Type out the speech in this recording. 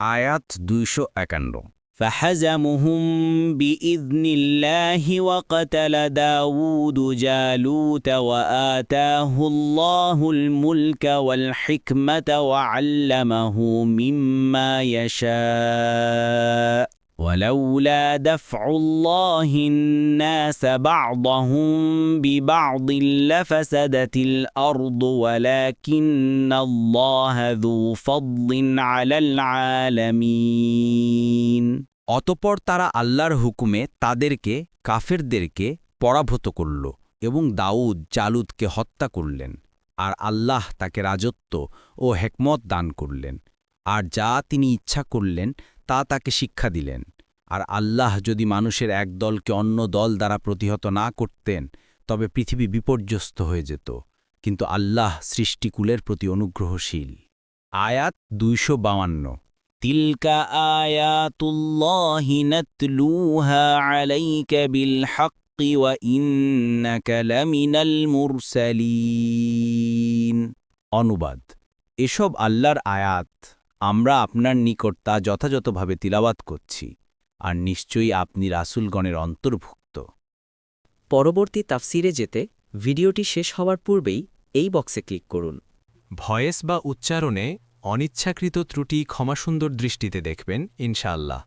আয়াত দুইশো একান্ন فحزمهم بإذن الله وقتل داود جالوت وآتاه الله الملك والحكمة وعلمه مما يشاء ولولا دفع الله الناس بعضهم ببعض لفسدت الأرض ولكن الله ذو فضل على العالمين অতপর তারা আল্লাহর হুকুমে তাদেরকে কাফেরদেরকে পরাভূত করল এবং দাউদ জালুদকে হত্যা করলেন আর আল্লাহ তাকে রাজত্ব ও হেকমত দান করলেন আর যা তিনি ইচ্ছা করলেন তা তাকে শিক্ষা দিলেন আর আল্লাহ যদি মানুষের এক দলকে অন্য দল দ্বারা প্রতিহত না করতেন, তবে পৃথিবী বিপর্যস্ত হয়ে যেত। কিন্তু আল্লাহ সৃষ্টিকুলের প্রতি অনুগ্রহশীল। আয়াত দুইশো বাউান্ন। তিলকা মুরসালিন। অনুবাদ। এসব আল্লাহর আয়াত আমরা আপনার নিকট তা যথাযথভাবে তিলাবাত করছি। আর নিশ্চয়ই আপনি রাসুলগণের অন্তর্ভুক্ত। পরবর্তী তাফসিরে যেতে ভিডিওটি শেষ হওয়ার পূর্বেই এই বক্সে ক্লিক করুন। ভয়েস বা উচ্চারণে অনিচ্ছাকৃত ত্রুটি ক্ষমাসুন্দর দৃষ্টিতে দেখবেন ইনশাআল্লাহ।